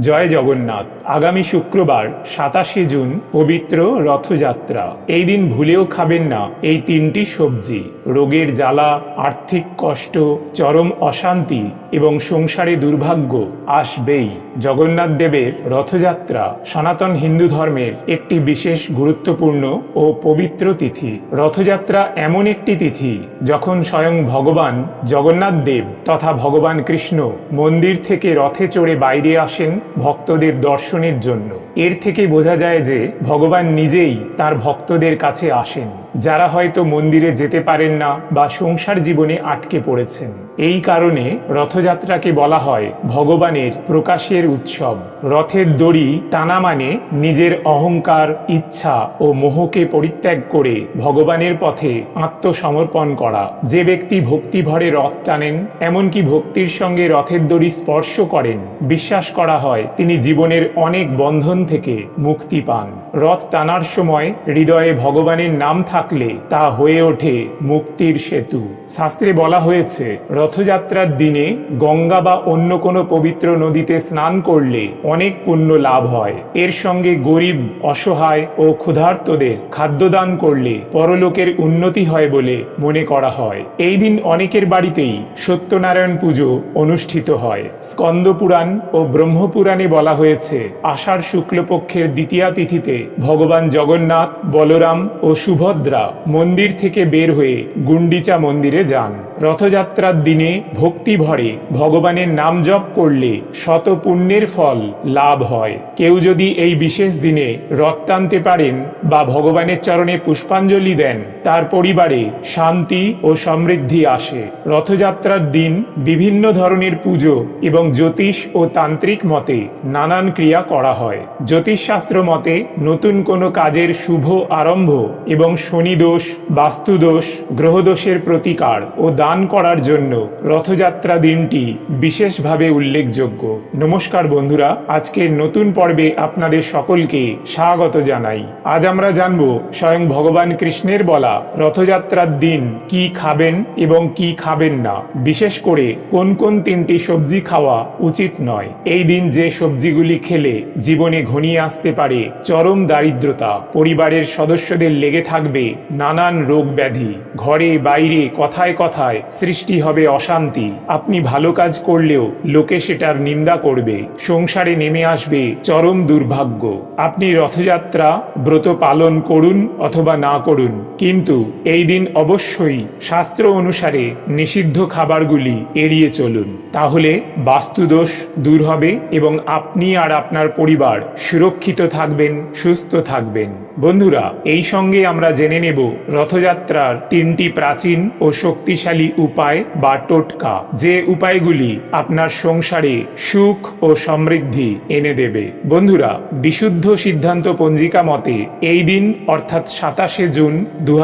জয় জগন্নাথ। আগামী শুক্রবার সাতাশে জুন পবিত্র রথযাত্রা। এই দিন ভুলেও খাবেন না এই তিনটি সবজি। রোগের জ্বালা, আর্থিক কষ্ট, চরম অশান্তি এবং সংসারে দুর্ভাগ্য আসবেই। জগন্নাথ দেবের রথযাত্রা সনাতন হিন্দু ধর্মের একটি বিশেষ গুরুত্বপূর্ণ ও পবিত্র তিথি। রথযাত্রা এমন একটি তিথি যখন স্বয়ং ভগবান জগন্নাথ দেব তথা ভগবান কৃষ্ণ মন্দির থেকে রথে চড়ে বাইরে আসেন ভক্তদের দর্শনের জন্য। এর থেকে বোঝা যায় যে ভগবান নিজেই তার ভক্তদের কাছে আসেন, যারা হয়তো মন্দিরে যেতে পারেন না বা সংসার জীবনে আটকে পড়েছেন। এই কারণে রথযাত্রাকে বলা হয় ভগবানের প্রকাশের উৎসব। রথের দড়ি টানা মানে নিজের অহংকার, ইচ্ছা ও মোহকে পরিত্যাগ করে ভগবানের পথে আত্মসমর্পণ করা। যে ব্যক্তি ভক্তি ভরে রথ টানেন, এমনকি ভক্তির সঙ্গে রথের দড়ি স্পর্শ করেন, বিশ্বাস করা হয় তিনি জীবনের অনেক বন্ধন থেকে মুক্তি পান। রথ টানার সময় হৃদয়ে ভগবানের নাম থাকলে তা হয়ে ওঠে মুক্তির সেতু। শাস্ত্রে বলা হয়েছে, রথযাত্রার দিনে গঙ্গা বা অন্য কোনো পবিত্র নদীতে স্নান করলে অনেক পুণ্য লাভ হয়। এর সঙ্গে গরিব, অসহায় ও ক্ষুধার্তদের খাদ্যদান করলে পরলোকের উন্নতি হয় বলে মনে করা হয়। এই দিন অনেকের বাড়িতেই সত্যনারায়ণ পুজো অনুষ্ঠিত হয়। স্কন্দপুরাণ ও ব্রহ্মপুরাণে বলা হয়েছে, আষাঢ় শুক্লপক্ষের দ্বিতীয়া তিথিতে ভগবান জগন্নাথ বলরাম ও সুভদ্রা মন্দির থেকে বের হয়ে গুন্ডিচা মন্দিরে যান। রথযাত্রার দিনে ভক্তি ভরে ভগবানের নাম জপ করলে শত পুণ্যের ফল লাভ হয়। কেউ যদি এই বিশেষ দিনে রথ টানতে পারেন বা ভগবানের চরণে পুষ্পাঞ্জলি দেন, তার পরিবারে শান্তি ও সমৃদ্ধি আসে। রথযাত্রার দিন বিভিন্ন ধরনের পুজো এবং জ্যোতিষ ও তান্ত্রিক মতে নানান ক্রিয়া করা হয়। জ্যোতিষশাস্ত্র মতে নতুন কোনো কাজের শুভ আরম্ভ এবং শনিদোষ বাস্তুদোষ গ্রহদোষের প্রতিকার ও দান করার জন্য রথযাত্রা দিনটি বিশেষভাবে উল্লেখযোগ্য। নমস্কার বন্ধুরা, আজকের নতুন পর্বে আপনাদের সকলকে স্বাগত জানাই। আজ আমরা জানব স্বয়ং ভগবান কৃষ্ণের বলা রথযাত্রার দিন কি খাবেন এবং কি খাবেন না। বিশেষ করে কোন কোন তিনটি সবজি খাওয়া উচিত নয়। এই দিন যে সবজিগুলি খেলে জীবনে ঘনিয়ে আসতে পারে চরম দারিদ্রতা, পরিবারের সদস্যদের লেগে থাকবে নানান রোগ ব্যাধি ঘরে বাইরে কথায় কথায় সৃষ্টি হবে অশান্তি। আপনি ভালো কাজ করলেও লোকে সেটার নিন্দা করবে, সংসারে নেমে আসবে চরম দুর্ভাগ্য। আপনি রথযাত্রা ব্রত পালন করুন অথবা না করুন, কিন্তু এই দিন অবশ্যই শাস্ত্র অনুসারে নিষিদ্ধ খাবারগুলি এড়িয়ে চলুন। তাহলে বাস্তুদোষ দূর হবে এবং আপনি আর আপনার পরিবার সুরক্ষিত থাকবেন, সুস্থ থাকবেন। বন্ধুরা, এই সঙ্গে আমরা জেনে নেব রথযাত্রার তিনটি প্রাচীন ও শক্তিশালী উপায় বা টোটকা, যে উপায়গুলি আপনার সংসারে সুখ ও সমৃদ্ধি এনে দেবে। বন্ধুরা, বিশুদ্ধ সিদ্ধান্ত পঞ্জিকা মতে, এই দিন, অর্থাৎ সাতাশে জুন দু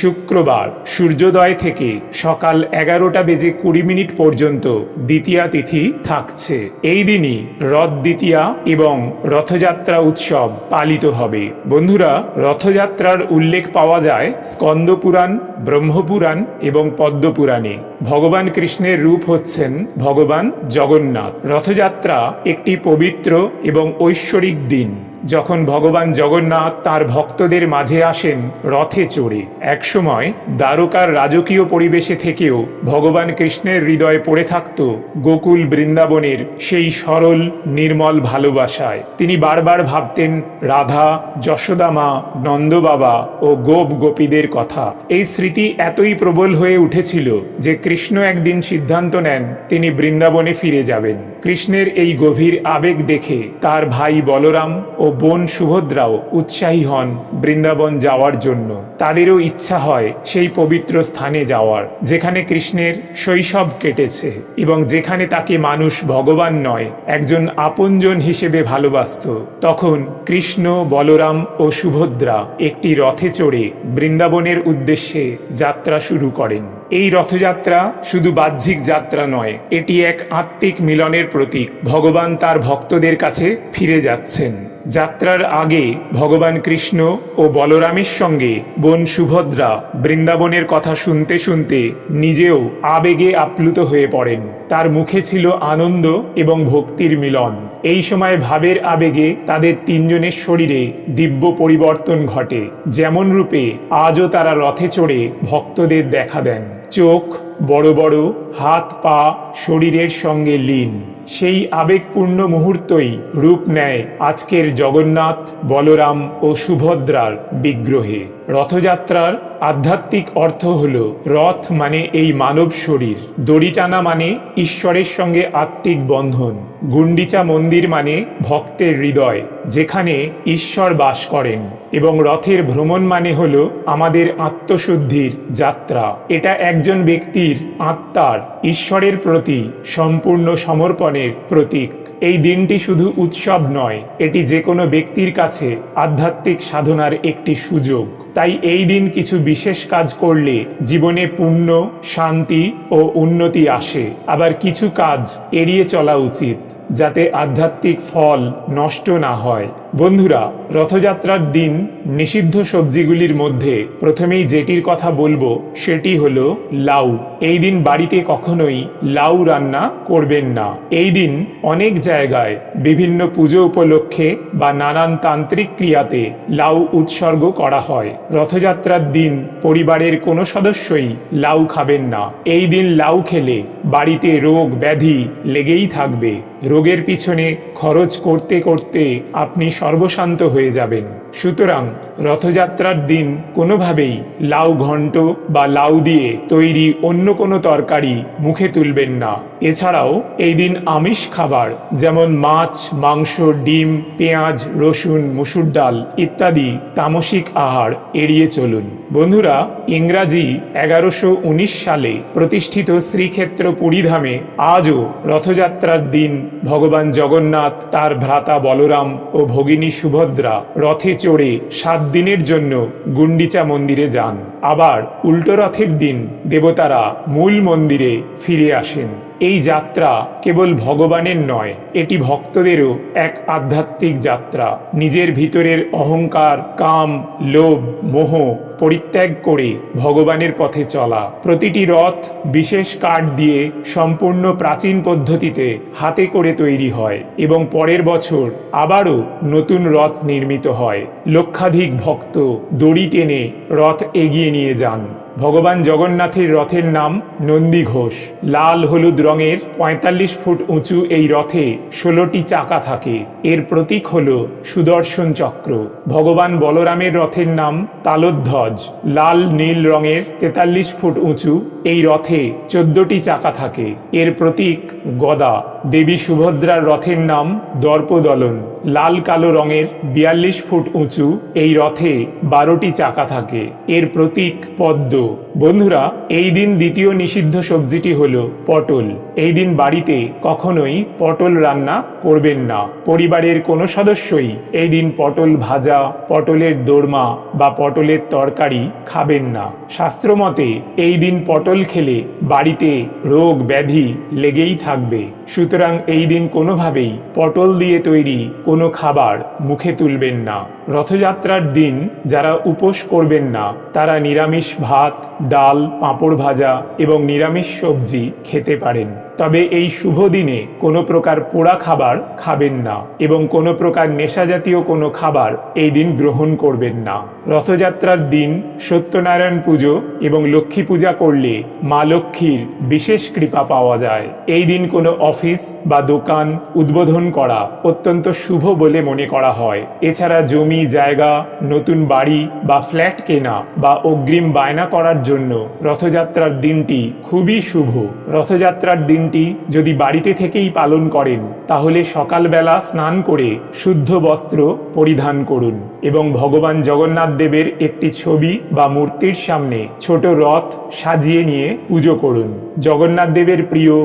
শুক্রবার, সূর্যোদয় থেকে সকাল এগারোটা বেজে কুড়ি মিনিট পর্যন্ত দ্বিতীয়া তিথি থাকছে। এই দিনই রথ দ্বিতীয়া এবং রথযাত্রা উৎসব পালিত হবে। বন্ধুরা, রথযাত্রার উল্লেখ পাওয়া যায় স্কন্দ পুরাণ ব্রহ্মপুরাণ এবং পদ্মপুরাণে ভগবান কৃষ্ণের রূপ হচ্ছেন ভগবান জগন্নাথ। রথযাত্রা একটি পবিত্র এবং ঐশ্বরিক দিন। যখন ভগবান জগন্নাথ তার ভক্তদের মাঝে আসেন রথে চড়ে, একসময় দ্বারকার রাজকীয় পরিবেশে থেকেও ভগবান কৃষ্ণের হৃদয়ে পড়ে থাকত গোকুল বৃন্দাবনের সেই সরল, নির্মল ভালোবাসায়। তিনি বারবার ভাবতেন, রাধা যশোদামা নন্দবাবা ও গোপ গোপীদের কথা। এই স্মৃতি এতই প্রবল হয়ে উঠেছিল যে কৃষ্ণ একদিন সিদ্ধান্ত নেন, তিনি বৃন্দাবনে ফিরে যাবেন। কৃষ্ণের এই গভীর আবেগ দেখে তার ভাই বলরাম ও বোন সুভদ্রাও উৎসাহী হন বৃন্দাবন যাওয়ার জন্য। তাদেরও ইচ্ছা হয় সেই পবিত্র স্থানে যাওয়ার, যেখানে কৃষ্ণের শৈশব কেটেছে এবং যেখানে তাকে মানুষ ভগবান নয়, একজন আপনজন হিসেবে ভালোবাসত। তখন কৃষ্ণ, বলরাম ও সুভদ্রা একটি রথে চড়ে বৃন্দাবনের উদ্দেশ্যে যাত্রা শুরু করেন। এই রথযাত্রা শুধু বাহ্যিক যাত্রা নয়, এটি এক আত্মিক মিলনের প্রতীক। ভগবান তার ভক্তদের কাছে ফিরে যাচ্ছেন। যাত্রার আগে ভগবান কৃষ্ণ ও বলরামের সঙ্গে বোন সুভদ্রা বৃন্দাবনের কথা শুনতে শুনতে নিজেও আবেগে আপ্লুত হয়ে পড়েন। তার মুখে ছিল আনন্দ এবং ভক্তির মিলন। এই সময় ভাবের আবেগে তাদের তিনজনের শরীরে দিব্য পরিবর্তন ঘটে। যেমন রূপে আজও তারা রথে চড়ে ভক্তদের দেখা দেন। চোখ বড় বড়, হাত পা শরীরের সঙ্গে লীন। সেই আবেগপূর্ণ মুহূর্তই রূপ নেয় আজকের জগন্নাথ, বলরাম ও সুভদ্রার বিগ্রহে। রথযাত্রার আধ্যাত্মিক অর্থ হল রথ মানে এই মানব শরীর দড়ি টানা মানে ঈশ্বরের সঙ্গে আত্মিক বন্ধন গুন্ডিচা মন্দির মানে ভক্তের হৃদয়, যেখানে ঈশ্বর বাস করেন, এবং রথের ভ্রমণ মানে হল আমাদের আত্মশুদ্ধির যাত্রা। এটা একজন ব্যক্তির আত্মার, ঈশ্বরের প্রতি সম্পূর্ণ সমর্পণের প্রতীক। এই দিনটি শুধু উৎসব নয়, এটি যে কোনো ব্যক্তির কাছে আধ্যাত্মিক সাধনার একটি সুযোগ। তাই এই দিন কিছু বিশেষ কাজ করলে জীবনে পুণ্য, শান্তি ও উন্নতি আসে। আবার কিছু কাজ এড়িয়ে চলা উচিত, যাতে আধ্যাত্মিক ফল নষ্ট না হয়। বন্ধুরা, রথযাত্রার দিন নিষিদ্ধ সবজিগুলির মধ্যে প্রথমেই যেটির কথা বলব সেটি হলো লাউ। এই দিন বাড়িতে কখনোই লাউ রান্না করবেন না। এই দিন অনেক জায়গায় বিভিন্ন পুজো উপলক্ষে বা নানান তান্ত্রিক ক্রিয়াতে লাউ উৎসর্গ করা হয়। রথযাত্রার দিন পরিবারের কোনো সদস্যই লাউ খাবেন না। এই দিন লাউ খেলে বাড়িতে রোগ ব্যাধি লেগেই থাকবে। রোগের পিছনে খরচ করতে করতে আপনি সর্বশান্ত হয়ে যাবেন। সুতরাং রথযাত্রার দিন কোনোভাবেই লাউ ঘন্ট বা লাউ দিয়ে তৈরি অন্য কোনো তরকারি মুখে তুলবেন না। এছাড়াও এই দিন আমিষ খাবার, যেমন মাছ, মাংস, ডিম, পেঁয়াজ, রসুন, মুসুর ডাল ইত্যাদি তামসিক আহার এড়িয়ে চলুন। বন্ধুরা, ইংরাজি এগারোশো সালে প্রতিষ্ঠিত শ্রীক্ষেত্র পুরীধামে আজও রথযাত্রার দিন ভগবান জগন্নাথ, তার ভ্রাতা বলরাম ও ভগিনী সুভদ্রা রথে চড়ে সাত দিনের জন্য গুন্ডিচা মন্দিরে যান। আবার উল্টো রথের দিন দেবতারা মূল মন্দিরে ফিরে আসেন। এই যাত্রা কেবল ভগবানের নয়, এটি ভক্তদেরও এক আধ্যাত্মিক যাত্রা। নিজের ভিতরের অহংকার, কাম, লোভ, মোহ পরিত্যাগ করে ভগবানের পথে চলা। প্রতিটি রথ বিশেষ কাঠ দিয়ে সম্পূর্ণ প্রাচীন পদ্ধতিতে হাতে করে তৈরি হয় এবং পরের বছর আবারও নতুন রথ নির্মিত হয়। লক্ষাধিক ভক্ত দড়ি টেনে রথ এগিয়ে নিয়ে যান। ভগবান জগন্নাথের রথের নাম নন্দী ঘোষ। লাল হলুদ রঙের পঁয়তাল্লিশ ফুট উঁচু এই রথে ষোলোটি চাকা থাকে। এর প্রতীক হল সুদর্শন চক্র। ভগবান বলরামের রথের নাম তালোধ্বজ। লাল, নীল রঙের তেতাল্লিশ ফুট উঁচু এই রথে চোদ্দটি চাকা থাকে। এর প্রতীক গদা। দেবী সুভদ্রার রথের নাম দর্পদলন। লাল কালো রঙের বিয়াল্লিশ ফুট উঁচু এই রথে বারোটি চাকা থাকে। এর প্রতীক পদ্ম। বন্ধুরা, এই দিন দ্বিতীয় নিষিদ্ধ সবজিটি হল পটল। এই দিন বাড়িতে কখনোই পটল রান্না করবেন না। পরিবারের কোনো সদস্যই এই দিন পটল ভাজা, পটলের দোরমা বা পটলের তরকারি খাবেন না। শাস্ত্রমতে এই দিন পটল খেলে বাড়িতে রোগ ব্যাধি লেগেই থাকবে। সুতরাং এই দিন কোনোভাবেই পটল দিয়ে তৈরি কোনো খাবার মুখে তুলবেন না। রথযাত্রার দিন যারা উপোস করবেন না, তারা নিরামিষ ভাত, ডাল, পাঁপড় ভাজা এবং নিরামিষ সবজি খেতে পারেন। তবে এই শুভ দিনে কোনো প্রকার পোড়া খাবার খাবেন না এবং কোনো প্রকার নেশাজাতীয় কোনো খাবার এই দিন গ্রহণ করবেন না। রথযাত্রার দিন সত্যনারায়ণ পুজো এবং লক্ষ্মী পূজা করলে মা লক্ষ্মীর বিশেষ কৃপা পাওয়া যায়। এই দিন কোনো অফিস বা দোকান উদ্বোধন করা অত্যন্ত শুভ বলে মনে করা হয়। এছাড়া জমি, জায়গা, নতুন বাড়ি বা ফ্ল্যাট কেনা বা অগ্রিম বায়না করার জন্য রথযাত্রার দিনটি খুবই শুভ। রথযাত্রার দিনটি যদি বাড়িতে থেকেই পালন করেন, তাহলে সকালবেলা স্নান করে শুদ্ধ বস্ত্র পরিধান করুন এবং ভগবান জগন্নাথ দেবের একটি ছবি বা মূর্তির সামনে ছোট রথ সাজিয়ে নিয়ে পুজো করুন। জগন্নাথ দেবের প্রিয়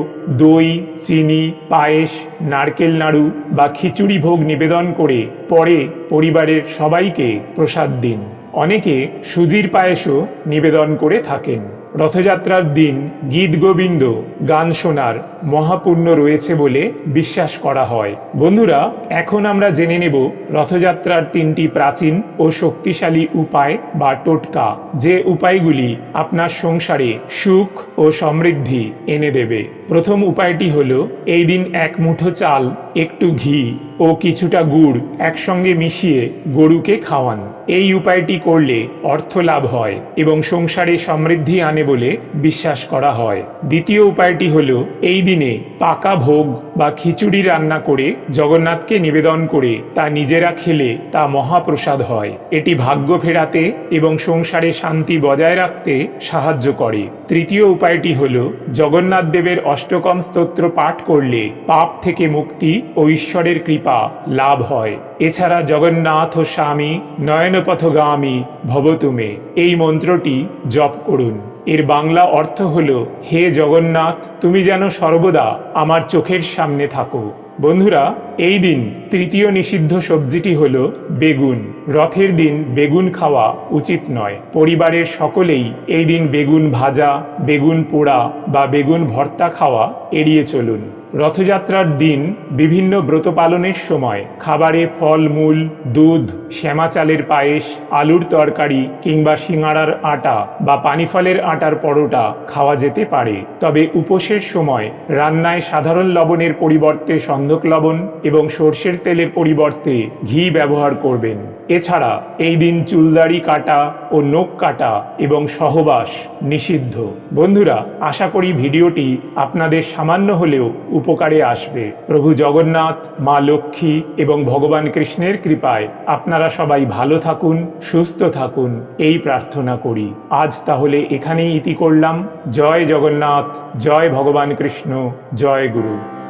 দই, চিনি, পায়েস, নারকেল নাড়ু বা খিচুড়ি ভোগ নিবেদন করে পরে পরিবারের সবাইকে প্রসাদ দিন। অনেকে সুজির পায়েসও নিবেদন করে থাকেন। রথযাত্রার দিন গীত গোবিন্দ, গান শোনার মহাপুণ্য রয়েছে বলে বিশ্বাস করা হয়। বন্ধুরা, এখন আমরা জেনে নেব রথযাত্রার তিনটি প্রাচীন ও শক্তিশালী উপায় বা টোটকা, যে উপায়গুলি আপনার সংসারে সুখ ও সমৃদ্ধি এনে দেবে। প্রথম উপায়টি হল, এই দিন এক মুঠো চাল, একটু ঘি ও কিছুটা গুড় একসঙ্গে মিশিয়ে গরুকে খাওয়ান। এই উপায়টি করলে অর্থ লাভ হয় এবং সংসারে সমৃদ্ধি আনে বলে বিশ্বাস করা হয়। দ্বিতীয় উপায়টি হলো, এই দিনে পাকা ভোগ বা খিচুড়ি রান্না করে জগন্নাথকে নিবেদন করে তা নিজেরা খেলে তা মহাপ্রসাদ হয়। এটি ভাগ্য ফেরাতে এবং সংসারে শান্তি বজায় রাখতে সাহায্য করে। তৃতীয় উপায়টি হল, জগন্নাথ দেবের অষ্টকম স্তোত্র পাঠ করলে পাপ থেকে মুক্তি ও ঈশ্বরের কৃপা লাভ হয়। এছাড়া জগন্নাথ স্বামী নয়নপথগামী ভবতুমে এই মন্ত্রটি জপ করুন। এর বাংলা অর্থ হল, হে জগন্নাথ, তুমি যেন সর্বদা আমার চোখের সামনে থাকো। বন্ধুরা, এই দিন তৃতীয় নিষিদ্ধ সবজিটি হল বেগুন। রথের দিন বেগুন খাওয়া উচিত নয়। পরিবারের সকলেই এই দিন বেগুন ভাজা, বেগুন পোড়া বা বেগুন ভর্তা খাওয়া এড়িয়ে চলুন। রথযাত্রার দিন বিভিন্ন ব্রত পালনের সময় খাবারে ফলমূল দুধ, শ্যামা চালের পায়েস, আলুর তরকারি কিংবা সিঙাড়ার আটা বা পানিফলের আটার পরোটা খাওয়া যেতে পারে। তবে উপোসের সময় রান্নায় সাধারণ লবণের পরিবর্তে সন্ধক লবণ এবং সর্ষের তেলের পরিবর্তে ঘি ব্যবহার করবেন। এছাড়া এই দিন চুলদাড়ি কাটা ও নখ কাটা এবং সহবাস নিষিদ্ধ। বন্ধুরা, আশা করি ভিডিওটি আপনাদের সামান্য হলেও উপকারে আসবে। প্রভু জগন্নাথ, মা লক্ষ্মী এবং ভগবান কৃষ্ণের কৃপায় আপনারা সবাই ভালো থাকুন, সুস্থ থাকুন, এই প্রার্থনা করি। আজ তাহলে এখানেই ইতি করলাম। জয় জগন্নাথ, জয় ভগবান কৃষ্ণ, জয় গুরু।